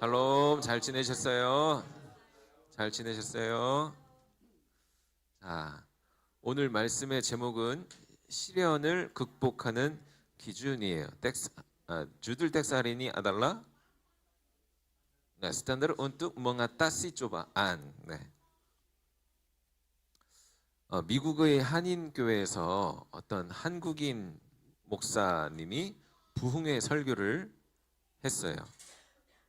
샬롬 잘 지내셨어요? 잘 지내셨어요? 자, 오늘 말씀의 제목은 시련을 극복하는 기준이에요. 텍스, 아, 주들 텍사리니 아달라? 네, 스탠더드 untuk mengatasi cobaan. 네. 어, 미국의 한인 교회에서 어떤 한국인 목사님이 부흥회 설교를 했어요.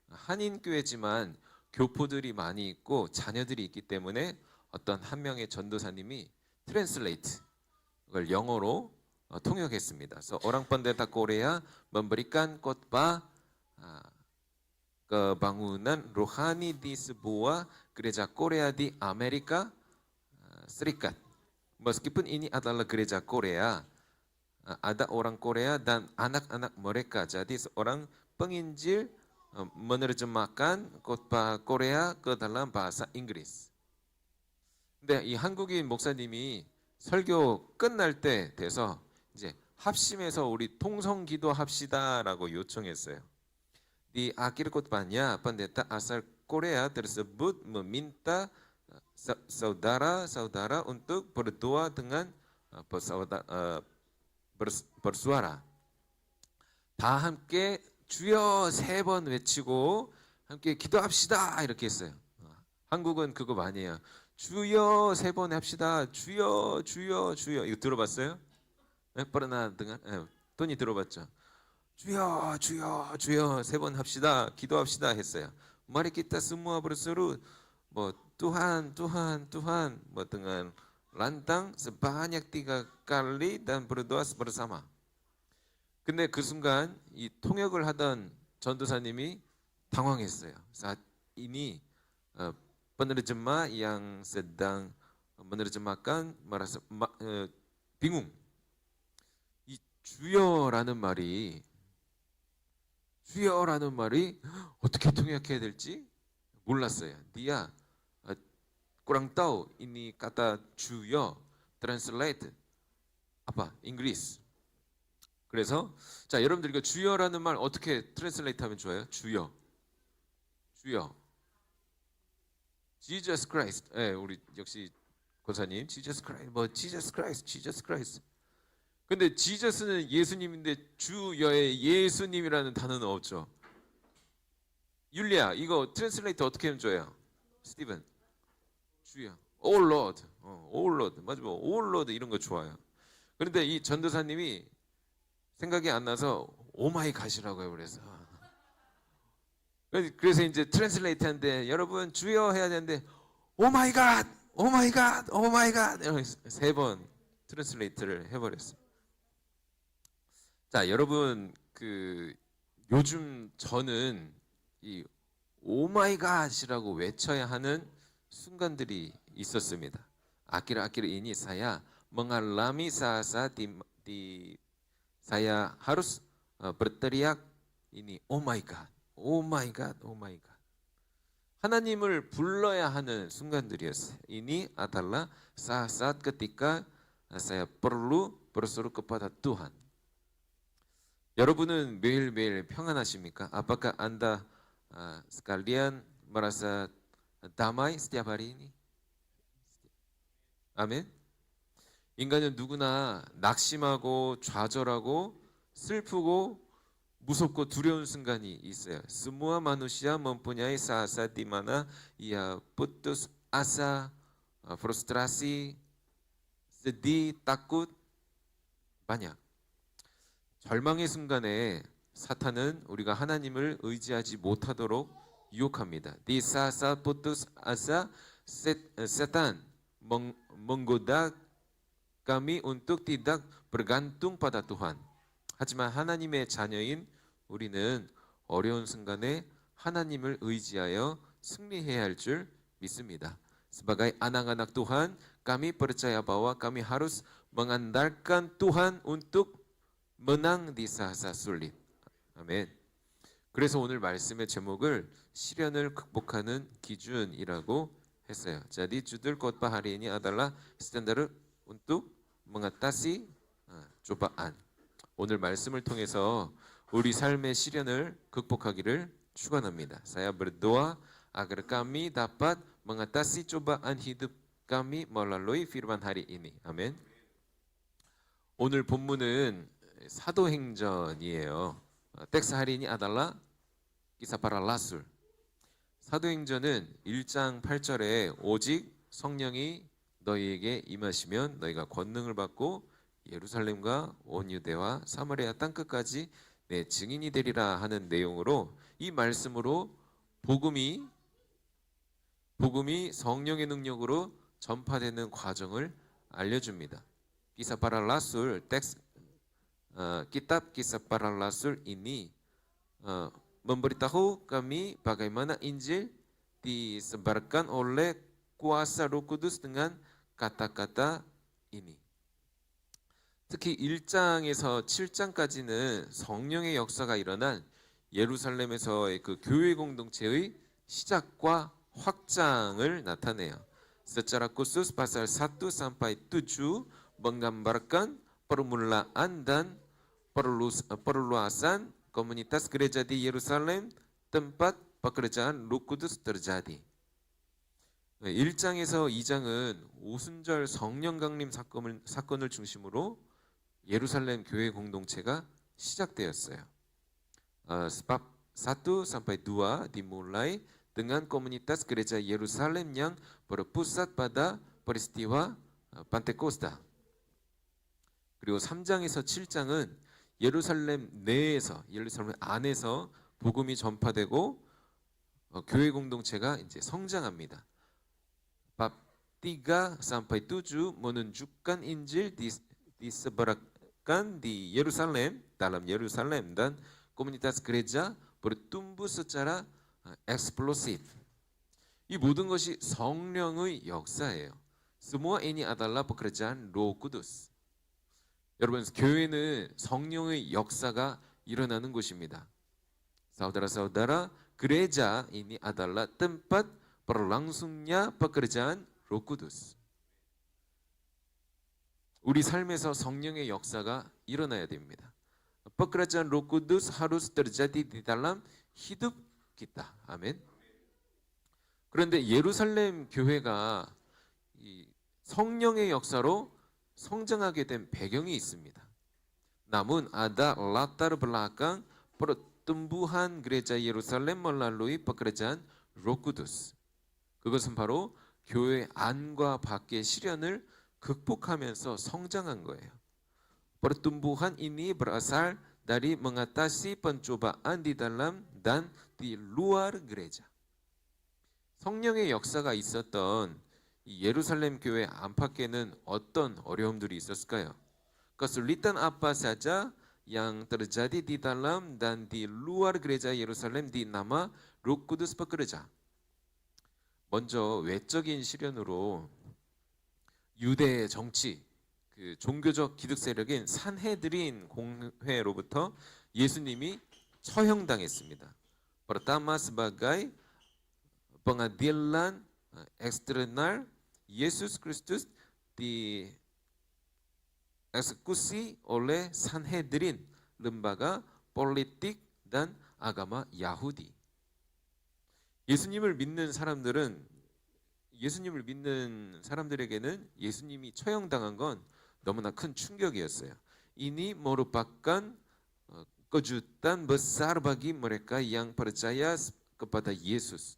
한인 교회지만 교포들이 많이 있고 자녀들이 있기 때문에 어떤 한 명의 전도사님이 트랜슬레이트 그걸 영어로 어, 통역했습니다. 그래서 orang pendeta Korea memberikan khotbah 아, kebangunan rohani di sebuah gereja Korea di Amerika uh, Serikat. Meskipun ini adalah gereja Korea, uh, ada orang Korea dan anak-anak mereka. Jadi seorang uh, menerjemahkan khotbah Korea ke dalam bahasa Inggris. 근데 이 한국인 목사님이 설교 끝날 때 돼서 이제 합심해서 우리 통성 기도합시다라고 요청했어요. Di akhir khutbahnya, pendeta asal Korea tersebut meminta uh, sa- saudara-saudara untuk berdoa dengan uh, uh, bersuara. 다 함께 주여 세 번 외치고 함께 기도합시다 이렇게 했어요. 어, 한국은 그거 많이 해요. 주여 세 번 합시다. 주여 주여 주여 이거 들어봤어요? 뻔나 등한 예, 돈이 들어봤죠. 주여 주여 주여 세 번 합시다 기도합시다 했어요. Semua berseru 뭐 Tuhan Tuhan Tuhan 뭐 dengan lantang sebanyak tiga kali dan berdoa bersama. 근데 그 순간 이 통역을 하던 전도사님이 당황했어요. eh, yang sedang menerjemahkan merasa ma- eh, bingung. 이 주여라는 말이 주여라는 말이 어떻게 통역해야 될지 몰랐어요. Eh, kurang tahu ini kata 주여 translate apa Inggris. 그래서 자 여러분들 이거 주여라는 말 어떻게 트랜슬레이트 하면 좋아요? 주여. 주여. Jesus Christ. 예, 우리 역시 권사님 Jesus Christ. 뭐 Jesus Christ, Jesus Christ. 근데 지저스는 예수님인데 주여의 예수님이라는 단어는 없죠. 율리야, 이거 트랜슬레이트 어떻게 하면 좋아요? 스티븐. 주여. 오 로드. 어, 오 로드. 맞아. 뭐, 오 로드 이런 거 좋아요. 그런데 이 전도사님이 생각이 안 나서 오마이 갓이라고 해요. 그래서. 이제 트랜슬레이트 하는데 여러분 주여 해야 되는데 오마이 갓! 오마이 갓! 오마이 갓! 세번 트랜슬레이트를 해버렸어요. 자, 여러분 그 요즘 저는 이 오마이 갓이라고 외쳐야 하는 순간들이 있었습니다. 아키라 아키라 mengalami saat-saat di, di saya harus uh, berteriak ini oh my god, oh my god, oh my god. 하나님을 불러야 하는 순간들이었어요. Ini adalah ketika saya perlu berseru kepada Tuhan. 여러분은 매일매일 평안하십니까? Apakah Anda uh, sekalian merasa damai setiap hari ini? 아멘. 인간은 누구나 낙심하고 좌절하고 슬프고 무섭고 두려운 순간이 있어요. Saat-saat di mana ia putus asa, uh, frustrasi, sedih, takut banyak. 절망의 순간에 사탄은 우리가 하나님을 의지하지 못하도록 유혹합니다. Set- eh, setan meng- menggoda kami untuk tidak bergantung pada Tuhan. 하지만 하나님의 자녀인 우리는 어려운 순간에 하나님을 의지하여 승리해야 할 줄 믿습니다. Sebagai anak-anak Tuhan, kami percaya bahwa kami harus mengandalkan Tuhan untuk menang di saat-saat sulit. 아멘. 그래서 오늘 말씀의 제목을 시련을 극복하는 기준이라고 했어요. Jadi judul khotbah hari ini adalah standar untuk mengatasi 어, cobaan. 오늘 말씀을 통해서 우리 삶의 시련을 극복하기를 축원합니다. Saya berdoa agar kami dapat mengatasi cobaan hidup kami melalui firman hari ini. 아멘. 오늘 본문은 사도행전이에요. 텍스 할인이 아달라 기사 파라 라술. 사도행전은 1장 8절에 오직 성령이 너희에게 임하시면 너희가 권능을 받고 예루살렘과 온 유대와 사마리아 땅 끝까지 내 증인이 되리라 하는 내용으로 이 말씀으로 복음이 복음이 성령의 능력으로 전파되는 과정을 알려줍니다. Teks eh, kitab Kisah para Rasul ini eh, memberitahu kami bagaimana Injil disebarkan oleh kuasa Roh Kudus dengan kata-kata ini. 특히 1장에서 7장까지는 성령의 역사가 일어난 예루살렘에서의 그 교회 공동체의 시작과 확장을 나타내요. Secara khusus pasal 1 sampai 7 menggambarkan permulaan dan perlus- perluasan komunitas gereja di Yerusalem tempat pekerjaan Roh Kudus terjadi. 1장에서 2장은 오순절 성령 강림 사건을, 사건을 중심으로 예루살렘 교회 공동체가 시작되었어요. 어, sebab 1 sampai 2 dimulai dengan komunitas gereja Yerusalem yang berpusat pada peristiwa 어, Pantekosta. 그리고 3장에서 7장은 예루살렘 내에서 예루살렘 안에서 복음이 전파되고 어, 교회 공동체가 이제 성장합니다. Bab 3 sampai 7 menunjukkan Injil dis- disebarkan di Yerusalem dalam Yerusalem dan komunitas gereja bertumbuh secara 어, eksplosif. 이 모든 것이 성령의 역사예요. Semua ini adalah pekerjaan Roh Kudus. 여러분, 교회는 성령의 역사가 일어나는 곳입니다. Saudara-saudara, gereja ini adalah tempat berlangsungnya pekerjaan Roh Kudus. 우리 삶에서 성령의 역사가 일어나야 됩니다. Kudus harus terjadi di dalam hidup kita. 아멘. 그런데 예루살렘 교회가 이 성령의 역사로 성장하게 된 배경이 있습니다. namun ada latar belakang pertumbuhan gereja Yerusalem melalui pekerjaan Roh Kudus. 그 것은 바로 교회 안과 밖의 시련을 극복하면서 성장한 거예요. Pertumbuhan ini berasal dari mengatasi pencobaan di dalam dan di luar gereja. 성령의 역사가 있었던 이 예루살렘 교회 안팎에는 어떤 어려움들이 있었을까요? Kesulitan apa saja yang terjadi di dalam dan di luar gereja Yerusalem di nama Roh Kudus bekerja. 먼저 외적인 시련으로 유대의 정치, 그 종교적 기득 세력인 산헤드린 공회로부터 예수님이 처형당했습니다. Pertama sebagai pengadilan eh, eksternal Yesus Kristus dieksekusi oleh Sanhedrin, lembaga politik dan agama Yahudi. 예수님을 믿는 사람들은 예수님을 믿는 사람들에게는 예수님이 처형당한 건 너무나 큰 충격이었어요. Eh, kejutan besar bagi mereka yang percaya kepada Yesus.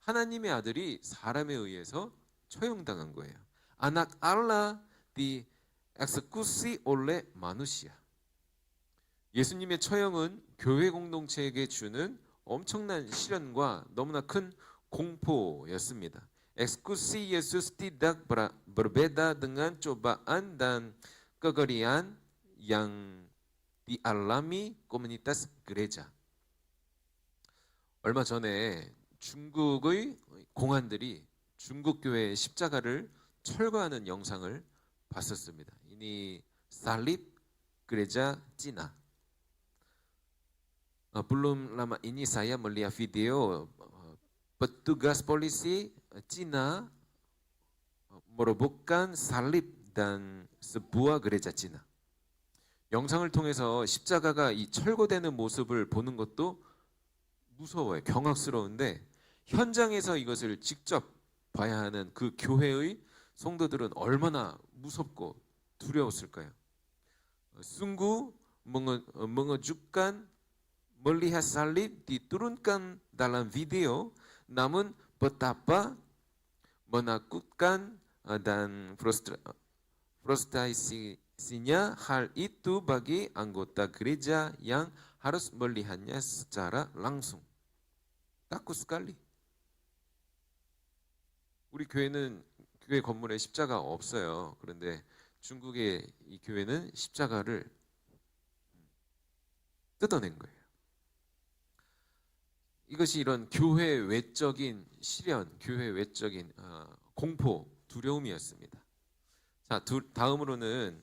하나님의 아들이 사람에 의해서 처형당한 거예요. Anak Allah dieksekusi oleh manusia. 예수님의 처형은 교회 공동체에게 주는 엄청난 시련과 너무나 큰 공포였습니다. Eksekusi Yesus tidak ber- berbeda dengan cobaan dan kegerian yang dialami komunitas gereja. 얼마 전에 중국의 공안들이 중국 교회의 십자가를 철거하는 영상을 봤었습니다. Salib gereja Cina. Uh, belum lama ini saya melihat video uh, petugas polisi uh, Cina uh, merobohkan salib dan sebuah gereja Cina. 영상을 통해서 십자가가 이 철거되는 모습을 보는 것도 무서워요. 경악스러운데 현장에서 이것을 직접 봐야 하는 그 교회의 성도들은 얼마나 무섭고 두려웠을까요? Menge- mengejutkan melihat salib diturunkan dalam video, namun betapa menakutkan eh, dan frustra- frustasinya hal itu bagi anggota gereja yang harus melihatnya secara langsung. takut sekali. 우리 교회는 교회 건물에 십자가 없어요. 그런데 중국의 이 교회는 십자가를 뜯어낸 거예요. 이것이 이런 교회 외적인 시련, 교회 외적인 어, 공포, 두려움이었습니다. 자, 두, 다음으로는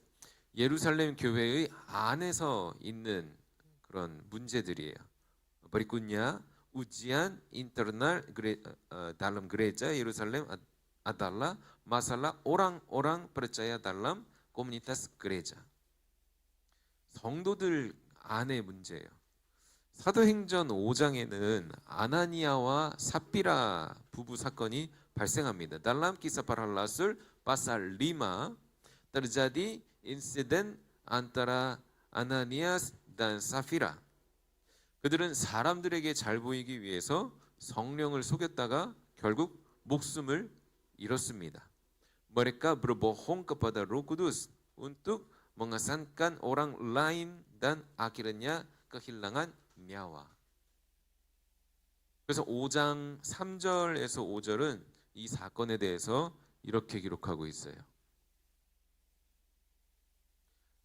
예루살렘 교회의 안에서 있는 그런 문제들이에요. Ujian internal gere- eh, dalam gereja Yerusalem ad- adalah masalah orang-orang percaya dalam komunitas gereja. 성도들 안의 문제예요. 사도행전 5장에는 아나니아와 삽비라 부부 사건이 발생합니다. Rasul pasal 5 terjadi insiden antara Ananias dan Safira. 그들은 사람들에게 잘 보이기 위해서 성령을 속였다가 결국 목숨을 잃었습니다. Mereka berbohong kepada Roh Kudus untuk mengesankan orang lain dan nyawa. 그래서 5장 3절에서 5절은 이 사건에 대해서 이렇게 기록하고 있어요.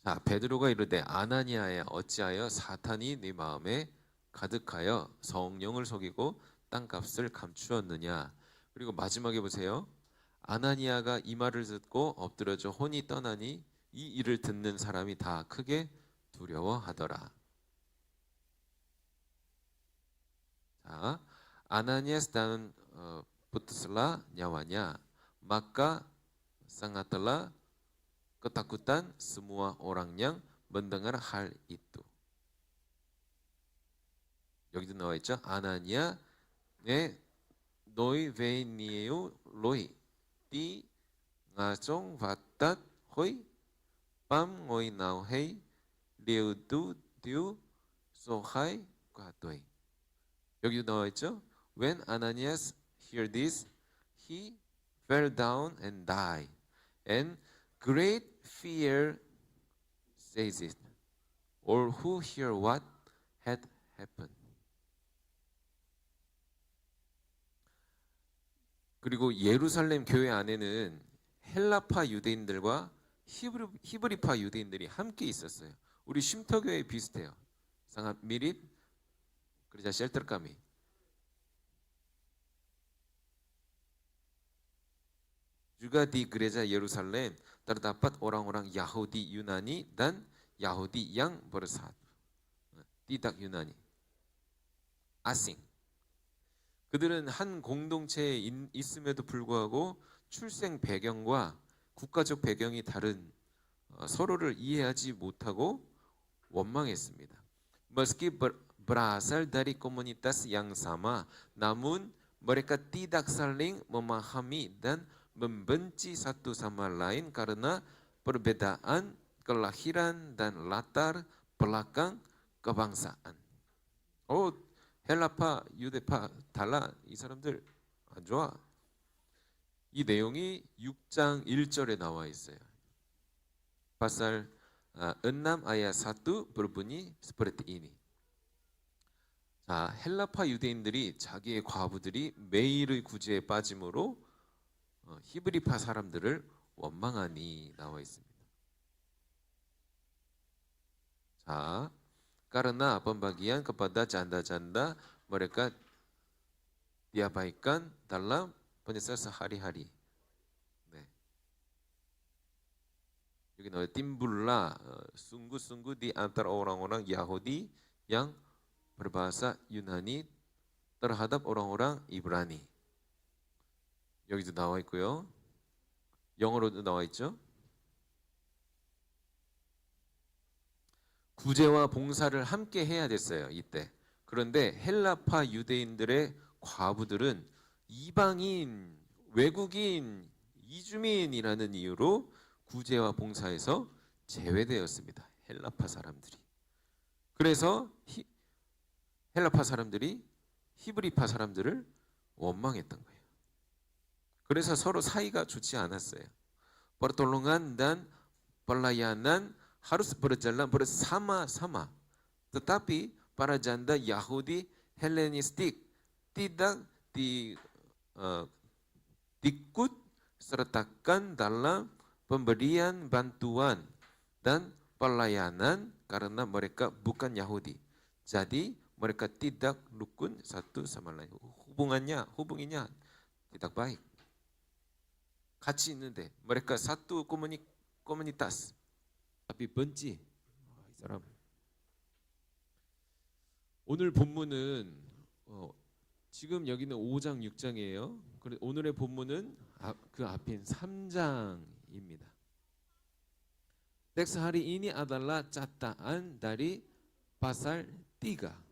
자, 베드로가 이르되 아나니아야 어찌하여 사탄이 네 마음에 가득하여 성령을 속이고 땅값을 감추었느냐. 그리고 마지막에 보세요. 아나니아가 이 말을 듣고 엎드려져 혼이 떠나니 이 일을 듣는 사람이 다 크게 두려워하더라. 자, Ananias dan eh, putuslah nyawanya, maka sangatlah ketakutan semua orang yang mendengar hal itu. 여기도 나와 있죠. 아나니아 네 너희 베니에요 로이 띠 nga종 바tat 호이 빰 ngồi nào hay đều tu tiêu sohai 과도이 여기도 나와 있죠. When Ananias heard this, he fell down and died, and great fear says it. All who hear what had happened. 그리고 예루살렘 교회 안에는 헬라파 유대인들과 히브리, 히브리파 유대인들이 함께 있었어요. 우리 쉼터 교회 비슷해요. 상합 미립 shelter kami. Juga di gereja Yerusalem terdapat orang-orang Yahudi Yunani dan Yahudi yang bersatu. Tidak Yunani. asing. 그들은 한 공동체에 인- 있음에도 불구하고 출생 배경과 국가적 배경이 다른 어, 서로를 이해하지 못하고 원망했습니다. Meski ber- berasal dari komunitas yang sama, namun mereka tidak saling memahami dan membenci satu sama lain karena perbedaan kelahiran dan latar belakang kebangsaan. 어, 헬라파, 유대파 달라 이 사람들 안 좋아. 이 내용이 6장 1절에 나와 있어요. pasal uh, 6 ayat 1 berbunyi seperti ini. 자, 헬라파 유대인들이 자기의 과부들이 매일의 구제에 빠짐으로 어, 히브리파 사람들을 원망하니 나와 있습니다. 자, karena pembagian kepada janda-janda mereka diabaikan dalam penyelesaian sehari-hari. 네. 여기 나와 eh, sungguh-sungguh di antara orang-orang Yahudi yang berbahasa Yunani terhadap orang-orang Ibrani. 여기도 나와 있고요. 영어로도 나와 있죠. 구제와 봉사를 함께 해야 됐어요. 이때 그런데 헬라파 유대인들의 과부들은 이방인, 외국인, 이주민이라는 이유로 구제와 봉사에서 제외되었습니다. 헬라파 사람들이. 그래서 히- 헬라파 사람들이 히브리파 사람들을 원망했던 거예요. 그래서 서로 사이가 좋지 않았어요. dan pelayanan harus berjalan bersama-sama. Tetapi para janda Yahudi Helenistik tidak di eh, diikut sertakan dalam pemberian bantuan dan pelayanan karena mereka bukan Yahudi. Jadi mereka tidak rukun satu sama lain. Hubungannya, hubunginya tidak baik. 같이 있는데 mereka satu komuni, komunitas tapi benci 아, 이 사람 오늘 본문은 어, 지금 여기는 5장 6장이에요. 그래 오늘의 본문은 아, 그 앞인 3장입니다. Teks hari ini adalah cataan dari pasal 3.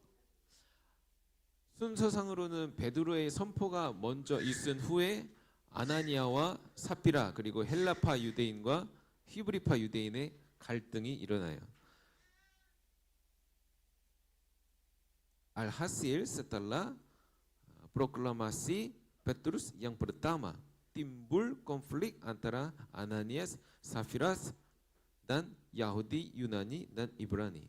순서상으로는 베드로의 선포가 먼저 있은 후에 아나니아와 사피라 그리고 헬라파 유대인과 히브리파 유대인의 갈등이 일어나요. Setelah uh, proklamasi Petrus yang pertama timbul konflik antara Ananias, Safiras dan Yahudi, Yunani dan Ibrani.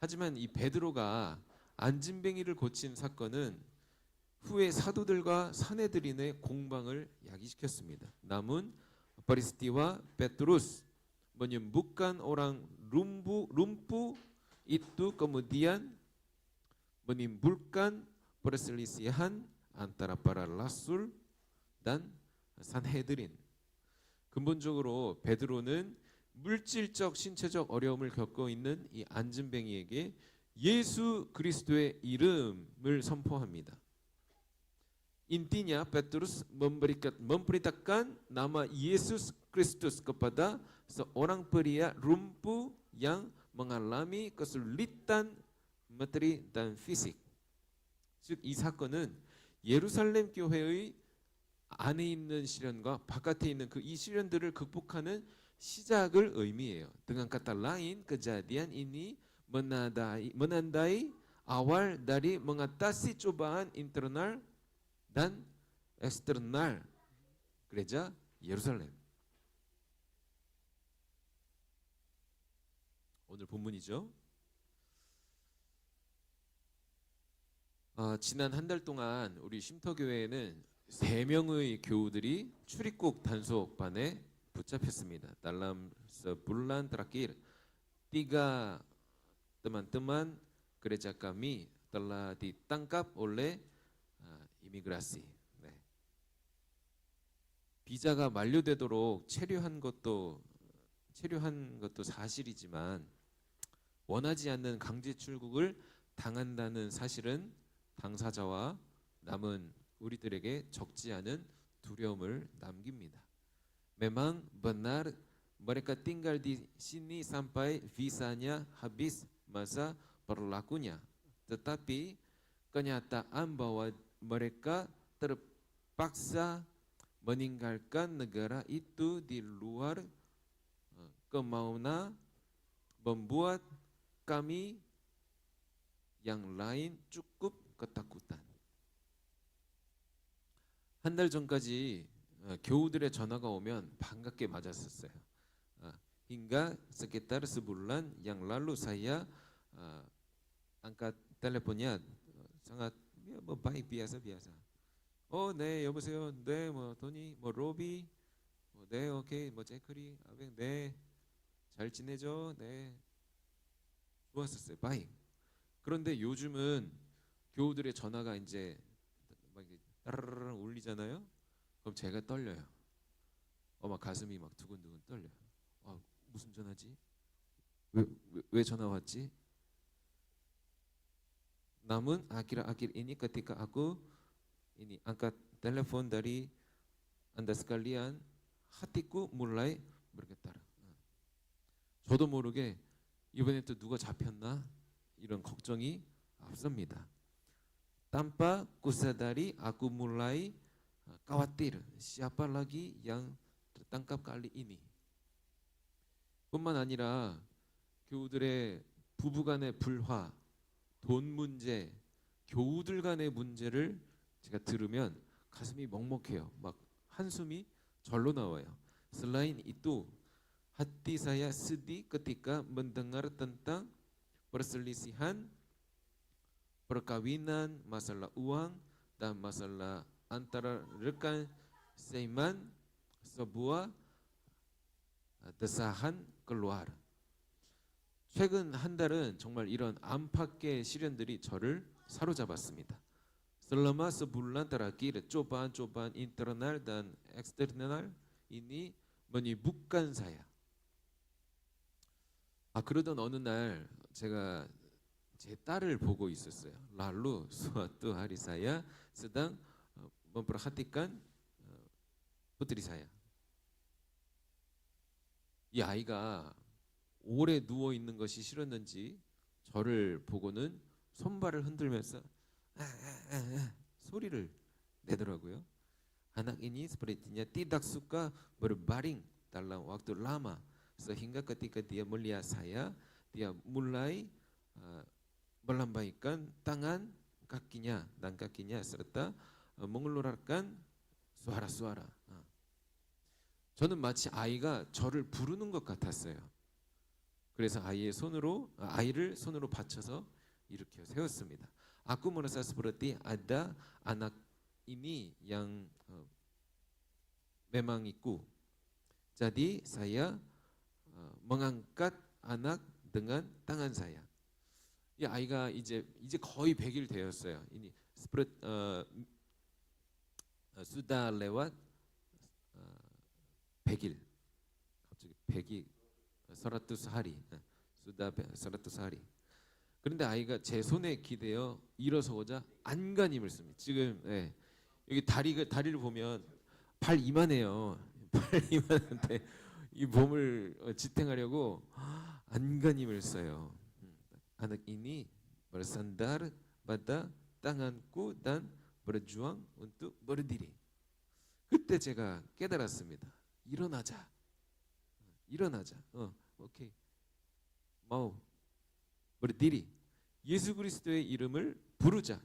하지만 이 베드로가 안진뱅이를 고친 사건은 후에 사도들과 사내들인의 공방을 야기시켰습니다. 나문 peristiwa Petrus menyembuhkan orang lumpuh, lumpuh itu kemudian menimbulkan rasul dan 산헤드린. 근본적으로 베드로는 물질적 신체적 어려움을 겪고 있는 이 안진뱅이에게 예수 그리스도의 이름을 선포합니다. Intinya Petrus memberikan memberitakan nama Yesus Kristus kepada seorang pria lumpuh yang mengalami kesulitan materi dan fisik. 즉 이 사건은 예루살렘 교회의 안에 있는 시련과 바깥에 있는 그 이 시련들을 극복하는 시작을 의미해요. Dengan kata lain, kejadian ini menandai, menandai awal dari mengatasi cobaan internal dan eksternal gereja 예루살렘. 오늘 본문이죠. 아, 지난 한 달 동안 우리 쉼터교회에는 세 명의 교우들이 출입국 단속반에 붙잡혔습니다. Dalam sebulan terakhir, tiga teman-teman gereja kami telah ditangkap oleh 아, 이미그라시. 네. 비자가 만료되도록 체류한 것도 체류한 것도 사실이지만 원하지 않는 강제 출국을 당한다는 사실은 당사자와 남은 우리들에게 적지 않은 두려움을 남깁니다. Memang benar mereka tinggal di sini sampai visanya habis masa berlakunya. Tetapi kenyataan bahwa mereka terpaksa meninggalkan negara itu di luar eh, kemauan membuat kami yang lain cukup ketakutan. 한 달 전까지 어, 교우들의 전화가 오면 반갑게 맞았었어요. 어, hingga sekitar sebulan yang lalu saya uh, angkat teleponnya sangat ya, 뭐 baik biasa. 어, 네, 여보세요. 네, 뭐 토니, 뭐 로비, 뭐, 네, 오케이, 뭐 제크리, 아뱅, 네, 잘 지내죠? 네, 좋았었어요. 바이. 그런데 요즘은 교우들의 전화가 이제 막 따르르르 울리잖아요. 그럼 제가 떨려요. 어, 막 가슴이 막 두근두근 떨려요. 아, 무슨 전화지? 왜, 왜, 왜 전화 왔지? Namun akhir-akhir ini ketika aku ini angkat telepon dari anda sekalian, hatiku mulai bergetar. 저도 모르게 이번에 또 누가 잡혔나 이런 걱정이 앞섭니다. Aku mulai uh, khawatir siapa lagi yang tertangkap kali ini. 뿐만 아니라 교우들의 부부간의 불화, 돈 문제, 교우들 간의 문제를 제가 들으면 가슴이 먹먹해요. 막 한숨이 절로 나와요. Selain itu, hati saya sedih ketika mendengar tentang perselisihan, perkawinan, masalah uang, dan masalah antara rekan seiman sebuah uh, keluar. 최근 한 달은 정말 이런 안팎의 시련들이 저를 사로잡았습니다. Cobaan-cobaan internal dan eksternal ini menyibukkan saya. 아 그러던 어느 날 제가 제 딸을 보고 있었어요. Sedang uh, memperhatikan uh, putri saya. 이 아이가 오래 누워 있는 것이 싫었는지 저를 보고는 손발을 흔들면서 아, 아, 아, 아, 소리를 내더라고요. Anak ini sepertinya tidak suka berbaring dalam waktu lama sehingga ketika dia melihat saya dia mulai uh, melambaikan tangan kakinya dan kakinya serta uh, mengeluarkan suara-suara. 아. 저는 마치 아이가 저를 부르는 것 같았어요. 그래서 아이의 손으로 아, 아이를 손으로 받쳐서 일으켜 세웠습니다. Anak ini yang uh, memang ikut. Jadi saya uh, mengangkat anak dengan tangan saya. 이 아이가 이제 이제 거의 100일 되었어요. uh, uh, sudah lewat uh, 100일. 갑자기 100이 100 hari. 네, sudah 100 hari. 그런데 아이가 제 손에 기대어 일어서고자 안간힘을 씁니다. 지금 예, 여기 다리가 다리를 보면 발 이만해요. 발 이만한데 이 몸을 어, 지탱하려고 안간힘을 써요. ini bersandar pada tanganku dan berjuang untuk berdiri. 그때 제가 깨달았습니다. 일어나자. 일어나자. 어, 오케이. mau berdiri. 예수 그리스도의 이름을 부르자.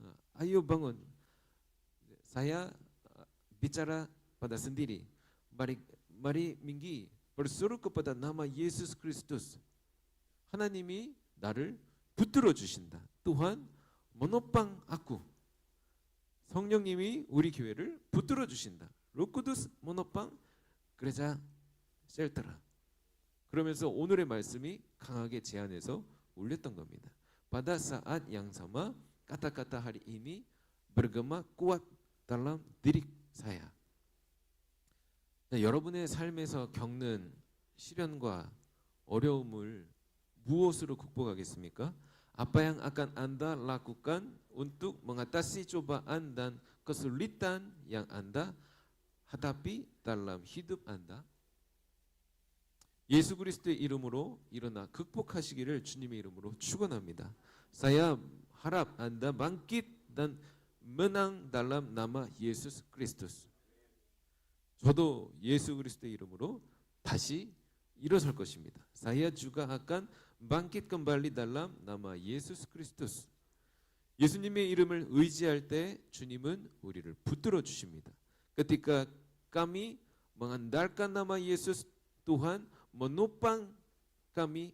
어, bangun. Saya uh, bicara pada sendiri. Mari mari minggi berseru. 하나님이 나를 붙들어 주신다. 또한 모노빵 아쿠. 성령님이 우리 교회를 붙들어 주신다. 로쿠두스 모노빵 그래자 셀터라. 그러면서 오늘의 말씀이 강하게 제안해서 울렸던 겁니다. Sama kata-kata hari ini bergema kuat dalam diri saya. 네, 여러분의 삶에서 겪는 시련과 어려움을 무엇으로 극복하겠습니까? Apa yang akan Anda lakukan untuk mengatasi dalam hidup Anda? 예수 그리스도의 이름으로 일어나 극복하시기를 주님의 이름으로 축원합니다. Saya harap Anda bangkit dan menang dalam nama. 저도 예수 그리스도의 이름으로 다시 일어설 것입니다. Saya juga akan bangkit kembali. 예수님의 이름을 의지할 때 주님은 우리를 붙들어 주십니다. Ketika kami mengandalkan nama Yesus, Tuhan menopang kami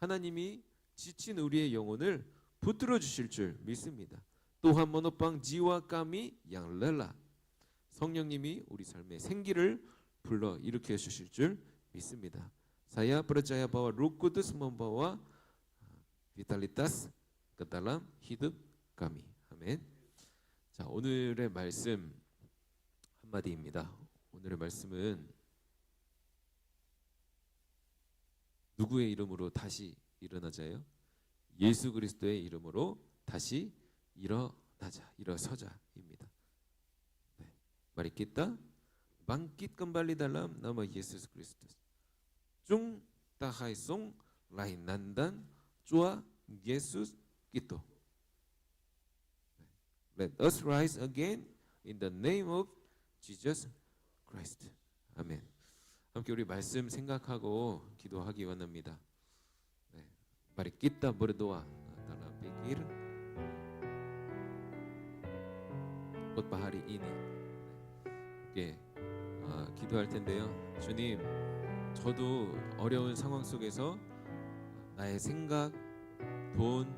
하나님이 지친 우리의 영혼을 붙들어 주실 줄 믿습니다. 또한 jiwa kami yang lelah. 성령님이 우리 삶에 생기를 불러 일으켜 주실 줄 믿습니다. Percaya bahwa Roh Kudus membawa vitalitas ke dalam hidup kami. 아멘. 자, 오늘의 말씀 한마디입니다. 오늘의 말씀은 누구의 이름으로 다시 일어나자요? 예수 그리스도의 이름으로 다시 일어나자, 일어서자입니다. 네. Kita bangkit kembali dalam nama Yesus Kristus. Chung tahaisong lain nandan chua Yesus 기도. Let us rise again in the name of Jesus Christ. 아멘. 함께 우리 말씀 생각하고 기도하기 원합니다. 네. Kita berdoa dalam pikir khotbah hari ini. 네. 아, 기도할 텐데요. 주님, 저도 어려운 상황 속에서 나의 생각, 돈,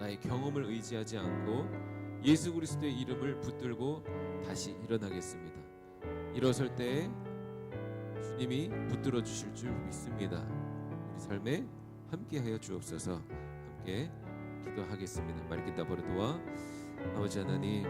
나의 경험을 의지하지 않고 예수 그리스도의 이름을 붙들고 다시 일어나겠습니다. 일어설 때에 주님이 붙들어 주실 줄 믿습니다. 우리 삶에 함께하여 주옵소서. 함께 기도하겠습니다. Kita berdoa. 아버지 하나님,